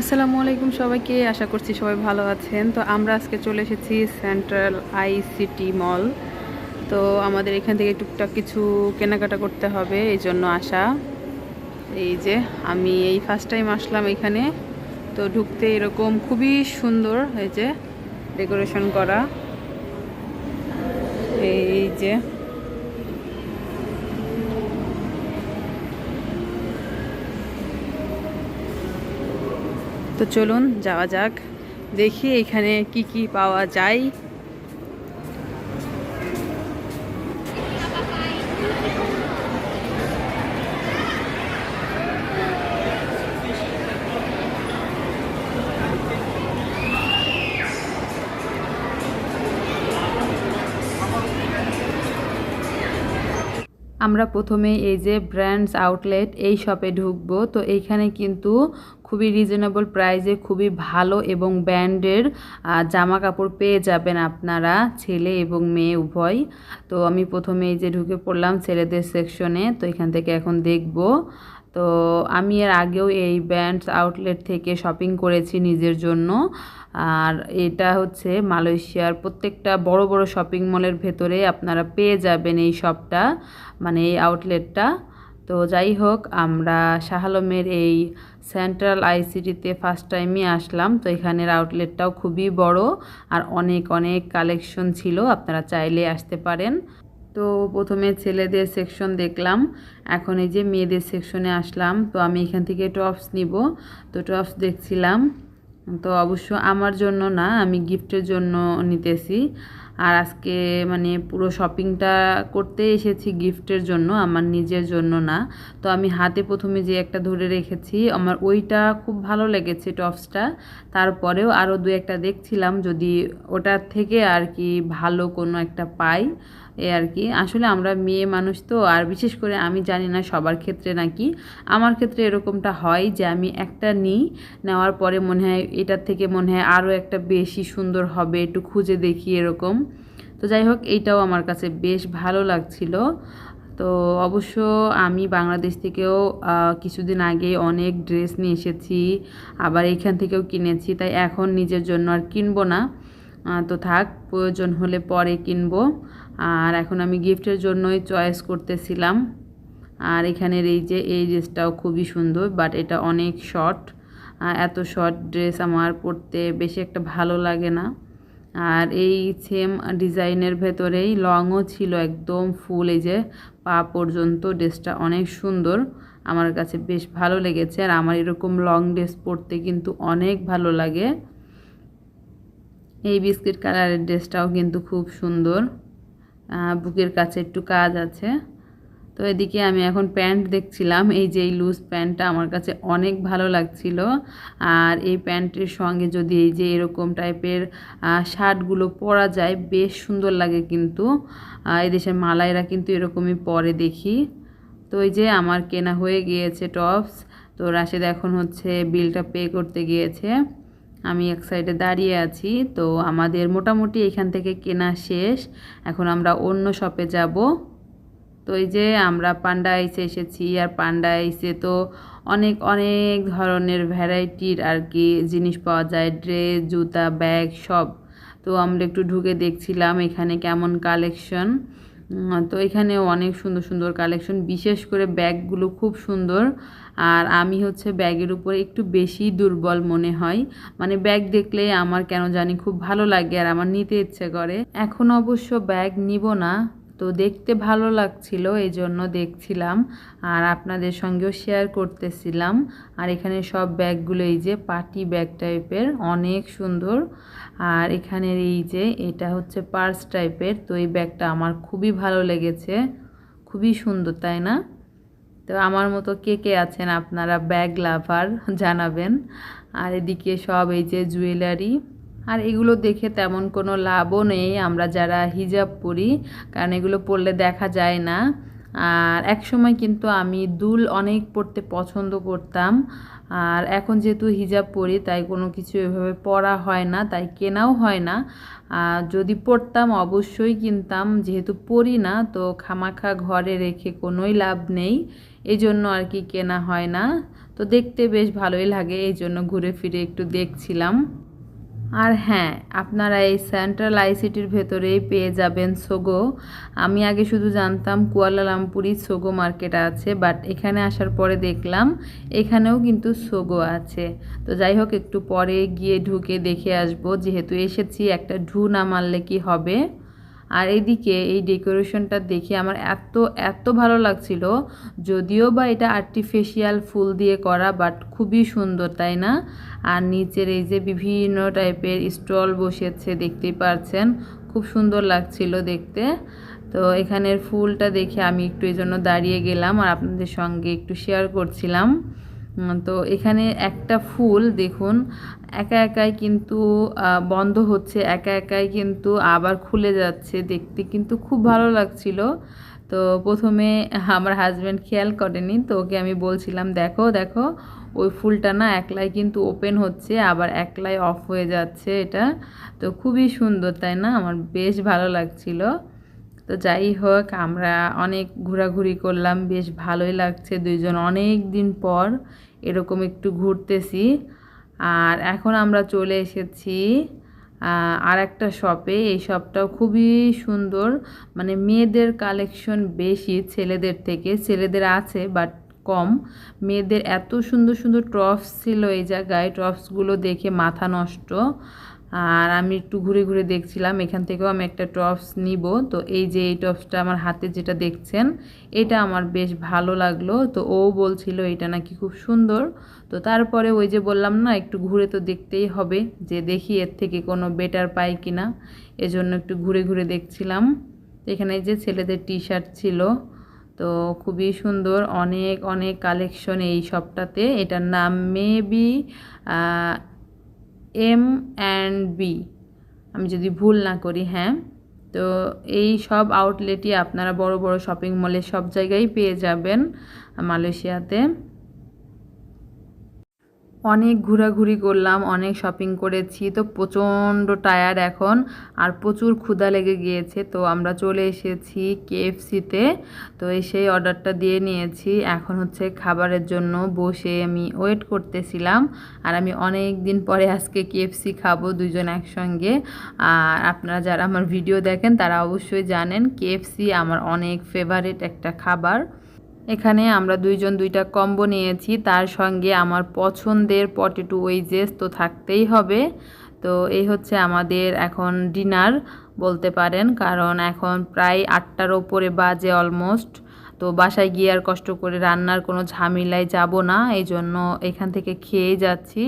আসসালামু আলাইকুম সবাইকে, আশা করছি সবাই ভালো আছেন। তো আমরা আজকে চলে এসেছি সেন্ট্রাল আইসিটি মল তো আমাদের এখান থেকে টুকটাক কিছু কেনাকাটা করতে হবে, এই জন্য আসা। এই যে, আমি এই ফার্স্ট টাইম আসলাম এখানে। তো ঢুকতে এরকম খুবই সুন্দর, এই যে ডেকোরেশন করা। এই যে তো চলুন যাওয়া যাক। দেখি এখানে কি কি পাওয়া যায়। আমরা প্রথমে এই যে ব্র্যান্ডস আউটলেট এই শপে ঢুকবো। তো এইখানে কিন্তু খুবই রিজনেবল প্রাইসে খুবই ভালো এবং ব্র্যান্ডের জামা কাপড় পেয়ে যাবেন আপনারা, ছেলে এবং মেয়ে উভয়। তো আমি প্রথমে এই যে ঢুকে পড়লাম ছেলেদের সেকশনে তো এখান থেকে এখন দেখব। তো আমি এর আগেও এই ব্যান্ডস আউটলেট থেকে শপিং করেছি নিজের জন্য। আর এটা হচ্ছে মালয়েশিয়ার প্রত্যেকটা বড় বড় শপিং মলের ভেতরে আপনারা পেয়ে যাবেন এই শপটা মানে এই আউটলেটটা। তো যাই হোক, আমরা শাহালমের এই সেন্ট্রাল আইসিটিতে ফার্স্ট টাইমই আসলাম। তো এখানের আউটলেটটাও খুবই বড় আর অনেক অনেক কালেকশন ছিল। আপনারা চাইলে আসতে পারেন। তো প্রথমে ছেলেদের সেকশন দেখলাম। এখন এই যে মেয়েদের সেকশনে আসলাম। তো আমি এখান থেকে টপস নিব। তো টপস দেখছিলাম। তো অবশ্য আমার জন্য না, আমি গিফটের জন্য নিতেছি। আর আজকে মানে পুরো শপিংটা করতে এসেছি গিফটের জন্য, আমার নিজের জন্য না। তো আমি হাতে প্রথমে যে একটা ধরে রেখেছি, আমার ওইটা খুব ভালো লেগেছে টপসটা তারপরেও আরও দু একটা দেখছিলাম, যদি ওটার থেকে আর কি ভালো কোনো একটা পাই, এ আর কি। আসলে আমরা মেয়ে মানুষ তো, আর বিশেষ করে আমি জানি না সবার ক্ষেত্রে নাকি। আমার ক্ষেত্রে এরকমটা হয় যে আমি একটা নিই, নেওয়ার পরে মনে হয় এটার থেকে মনে হয় আরও একটা বেশি সুন্দর হবে, একটু খুঁজে দেখি এরকম। তো যাই হোক, এইটাও আমার কাছে বেশ ভালো লাগছিল। তো অবশ্য আমি বাংলাদেশ থেকেও কিছুদিন আগে অনেক ড্রেস নিয়ে এসেছি, আবার এইখান থেকেও কিনেছি, তাই এখন নিজের জন্য আর কিনবো না। তো থাক, প্রয়োজন হলে পরে কিনবো। আর এখন আমি গিফটের জন্যই চয়েস করতেছিলাম। আর এখানের এই যে, এই ড্রেসটাও খুবই সুন্দর, বাট এটা অনেক শর্ট। এত শর্ট ড্রেস আমার পরতে বেশি একটা ভালো লাগে না। আর এই সেম ডিজাইনের ভেতরেই লংও ছিল একদম ফুল এই যে পা পর্যন্ত ড্রেসটা অনেক সুন্দর। আমার কাছে বেশ ভালো লেগেছে আর আমার এরকম লং ড্রেস পরতে কিন্তু অনেক ভালো লাগে। এই বিস্কিট কালারের ড্রেসটাও কিন্তু খুব সুন্দর। বুকের কাছে একটু কাজ আছে। তো এদিকে আমি এখন প্যান্ট দেখছিলাম। এই যে এই লুজ প্যান্টটা আমার কাছে অনেক ভালো লাগছিল। আর এই প্যান্টের সঙ্গে যদি এই যে এরকম টাইপের শার্টগুলো পরা যায়, বেশ সুন্দর লাগে কিন্তু। এই দেশের মালাইরা কিন্তু এরকমই পরে দেখি। তো এই যে আমার কেনা হয়ে গিয়েছে টপস। তো রাশেদ এখন হচ্ছে বিলটা পে করতে গিয়েছে। আমি এক সাইডে দাঁড়িয়ে আছি। তো আমাদের মোটামুটি এখান থেকে কেনা শেষ। এখন আমরা অন্য শপে যাব। তো এই যে আমরা পান্ডা আইসে এসেছি আর পান্ডা আইসে তো অনেক অনেক ধরনের ভ্যারাইটির আর কি জিনিস পাওয়া যায়। ড্রেস, জুতা, ব্যাগ, সব। তো আমরা একটু ঢুকে দেখছিলাম এখানে কেমন কালেকশন। তো এখানেও অনেক সুন্দর সুন্দর কালেকশন। বিশেষ করে ব্যাগগুলো খুব সুন্দর। আর আমি হচ্ছে ব্যাগের উপরে একটু বেশি দুর্বল মনে হয়। মানে ব্যাগ দেখলে আমার কেন জানি খুব ভালো লাগে আর আমার নিতে ইচ্ছে করে। এখন অবশ্য ব্যাগ নিব না। তো দেখতে ভালো লাগছিল এই জন্য দেখছিলাম। আর আপনাদের সঙ্গেও শেয়ার করতেছিলাম। আর এখানে সব ব্যাগগুলো, এই যে পার্টি ব্যাগ টাইপের অনেক সুন্দর। আর এখানের এই যে, এটা হচ্ছে পার্স টাইপের তো এই ব্যাগটা আমার খুবই ভালো লেগেছে। খুবই সুন্দর, তাই না? তো আমার মতো কে কে আছেন আপনারা ব্যাগ লাভার, জানাবেন। আর এদিকে সব এই যে জুয়েলারি আর এগুলো দেখে তেমন কোনো লাভও নেই। আমরা যারা হিজাব পরি, কারণ এগুলো পরলে দেখা যায় না। আর এক সময় কিন্তু আমি দুল অনেক পড়তে পছন্দ করতাম। আর এখন যেহেতু হিজাব পরি, তাই কোনো কিছু এভাবে পরা হয় না, তাই কেনাও হয় না। যদি পড়তাম, অবশ্যই কিনতাম। যেহেতু পরি না, তো খামাখা ঘরে রেখে কোনোই লাভ নেই। এই জন্য আর কি কেনা হয় না। তো দেখতে বেশ ভালোই লাগে এই জন্য ঘুরে ফিরে একটু দেখছিলাম। আর হ্যাঁ আপনারা এই সেন্ট্রাল আইসিটির ভেতরেই পেয়ে যাবেন সোগো। আমি আগে শুধু জানতাম কুয়ালালামপুরই সোগো মার্কেট আছে, বাট এখানে আসার পরে দেখলাম এখানেও কিন্তু সোগো আছে। তো যাই হোক, একটু পরে গিয়ে ঢুকে দেখে আসব, যেহেতু এসেছি একটা ঢু না মারলে কি হবে? আর এদিকে এই ডেকোরেশনটা দেখে আমার এত এত ভালো লাগছিল। যদিও বা এটা আর্টিফিশিয়াল ফুল দিয়ে করা বাট খুবই সুন্দর, তাই না? আর নিচের এই যে বিভিন্ন টাইপের স্টল বসেছে, দেখতেই পারছেন? খুব সুন্দর লাগছিল দেখতে। তো এখানের ফুলটা দেখে আমি একটু এই জন্য দাঁড়িয়ে গেলাম আর আপনাদের সঙ্গে একটু শেয়ার করছিলাম। তো এখানে একটা ফুল, দেখুন, একা একাই কিন্তু বন্ধ হচ্ছে, একা একাই কিন্তু আবার খুলে যাচ্ছে, দেখতে কিন্তু খুব ভালো লাগছিল। তো প্রথমে আমার হাজব্যান্ড খেয়াল করেনি, তো ওকে আমি বলছিলাম, দেখো দেখো, ওই ফুলটা না একলাই কিন্তু ওপেন হচ্ছে, আবার একলাই অফ হয়ে যাচ্ছে এটা। তো খুবই সুন্দর, তাই না? আমার বেশ ভালো লাগছিল। তো যাই হোক, আমরা অনেক ঘোরাঘুরি করলাম, বেশ ভালোই লাগছে দুইজন অনেক দিন পর। এরকম একটু ঘুরতেছি। আর এখন আমরা চলে এসেছি আর একটা শপে এই শপটাও খুবই সুন্দর। মানে মেয়েদের কালেকশন বেশি, ছেলেদের থেকে। ছেলেদের আছে বাট কম। মেয়েদের এত সুন্দর সুন্দর টপস ছিল এই জায়গায় টপসগুলো দেখে মাথা নষ্ট। আর আমি একটু ঘুরে ঘুরে দেখছিলাম, এখান থেকেও আমি একটা টপস নিব। তো এই যে এই টপসটা আমার হাতে যেটা দেখছেন, এটা আমার বেশ ভালো লাগল। তো ও বলছিল এটা নাকি খুব সুন্দর। তো তারপরে ওই যে বললাম না, একটু ঘুরে তো দেখতেই হবে যে দেখি এর থেকে কোনো বেটার পাই কি না এজন্য একটু ঘুরে ঘুরে দেখছিলাম। এখানে যে ছেলেদের টি শার্ট ছিল তো খুবই সুন্দর, অনেক অনেক কালেকশন এই শপটাতে এটার নাম মেবি এম অ্যান্ড বি আমি যদি ভুল না করি হ্যাঁ? তো এই সব আউটলেটই আপনারা বড় বড় শপিং মলে সব জায়গায় পেয়ে যাবেন মালয়েশিয়াতে। অনেক ঘোরাঘুরি করলাম, অনেক শপিং করেছি। তো প্রচণ্ড টায়ার্ড এখন, আর প্রচুর ক্ষুধা লেগে গিয়েছে। তো আমরা চলে এসেছি কেএফসিতে তো। সেই অর্ডারটা দিয়ে নিয়েছি। এখন হচ্ছে খাবারের জন্য বসে আমি ওয়েট করতেছিলাম। আর আমি অনেক দিন পরে আজকে কেএফসি খাব দুজন একসঙ্গে। আর আপনারা যারা আমার ভিডিও দেখেন, তারা অবশ্যই জানেন কেএফসি আমার অনেক ফেভারিট একটা খাবার। এখানে আমরা দুইজন দুইটা কম্বো নিয়েছি, তার সঙ্গে আমার পছন্দের পটেটো ওয়েজেস তো থাকতেই হবে। তো এই হচ্ছে আমাদের এখন ডিনার বলতে পারেন, কারণ এখন প্রায় আটটার ওপরে বাজে অলমোস্ট তো বাসায় গিয়ে আর কষ্ট করে রান্নার কোনো ঝামেলায় যাব না, এই জন্য এখান থেকে খেয়ে যাচ্ছি।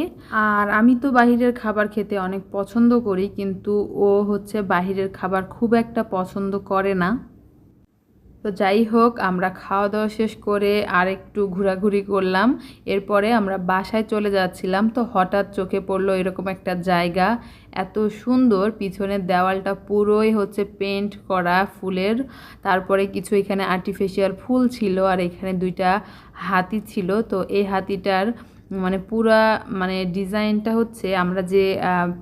আর আমি তো বাহিরের খাবার খেতে অনেক পছন্দ করি, কিন্তু ও হচ্ছে বাহিরের খাবার খুব একটা পছন্দ করে না। তো যাই হোক, আমরা খাওয়া দাওয়া শেষ করে আর একটু ঘোরাঘুরি করলাম। এরপরে আমরা বাসায় চলে যাচ্ছিলাম, তো হঠাৎ চোখে পড়ল এরকম একটা জায়গা। এত সুন্দর, পিছনের দেওয়ালটা পুরোই হচ্ছে পেন্ট করা ফুলের। তারপরে কিছু এখানে আর্টিফিশিয়াল ফুল ছিল আর এখানে দুইটা হাতি ছিল। তো এই হাতিটার মানে পুরা মানে ডিজাইনটা হচ্ছে আমরা যে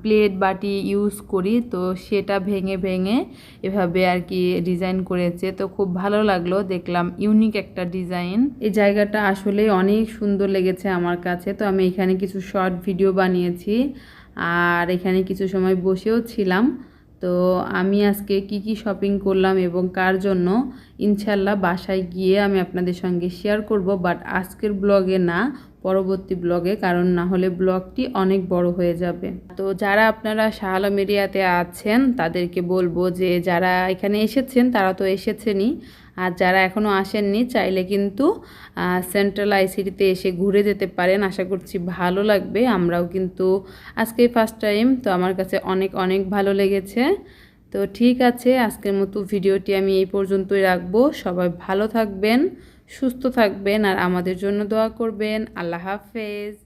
প্লেট বাটি ইউজ করি, তো সেটা ভেঙে ভেঙে এভাবে আর কি ডিজাইন করেছে। তো খুব ভালো লাগল, দেখলাম ইউনিক একটা ডিজাইন এই জায়গাটা আসলে অনেক সুন্দর লেগেছে আমার কাছে। তো আমি এখানে কিছু শর্ট ভিডিও বানিয়েছি, আর এখানে কিছু সময় বসেও ছিলাম। তো আমি আজকে কি কি শপিং করলাম এবং কার জন্য, ইনশাল্লাহ বাসায় গিয়ে আমি আপনাদের সঙ্গে শেয়ার করব। বাট আজকের ব্লগে না পরবর্তী ব্লগে, কারণ না হলে ব্লগটি অনেক বড় হয়ে যাবে। তো যারা আপনারা শাহ আলম এরিয়াতে আছেন, তাদেরকে বলব যে যারা এখানে এসেছেন, তারা তো এসেছেনই। আর যারা এখনও আসেননি, চাইলে কিন্তু সেন্ট্রাল আইসিটিতে এসে ঘুরে যেতে পারেন। আশা করছি ভালো লাগবে। আমরাও কিন্তু আজকে ফার্স্ট টাইম তো আমার কাছে অনেক অনেক ভালো লেগেছে। তো ঠিক আছে, আজকের মতো ভিডিওটি আমি এই পর্যন্তই রাখব। সবাই ভালো থাকবেন। সুস্থ থাকবেন আর আমাদের জন্য দোয়া করবেন। আল্লাহ হাফেজ।